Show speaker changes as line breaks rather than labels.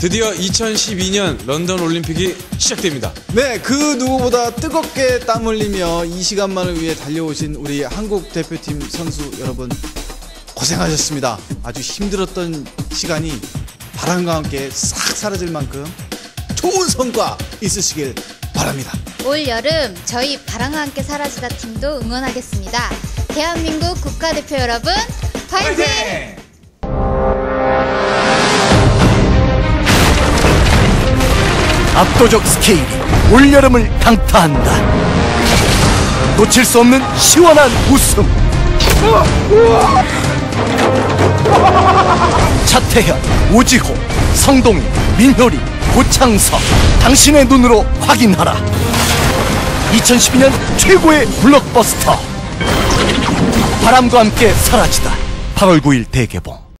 드디어 2012년 런던 올림픽이 시작됩니다.
네, 그 누구보다 뜨겁게 땀 흘리며 이 시간만을 위해 달려오신 우리 한국 대표팀 선수 여러분 고생하셨습니다. 아주 힘들었던 시간이 바람과 함께 싹 사라질 만큼 좋은 성과 있으시길 바랍니다.
올 여름 저희 바람과 함께 사라지다 팀도 응원하겠습니다. 대한민국 국가대표 여러분 화이팅!
압도적 스케일이 올여름을 강타한다. 놓칠 수 없는 시원한 웃음. 차태현, 오지호, 성동희, 민효리, 고창석. 당신의 눈으로 확인하라. 2012년 최고의 블록버스터. 바람과 함께 사라지다. 8월 9일 대개봉.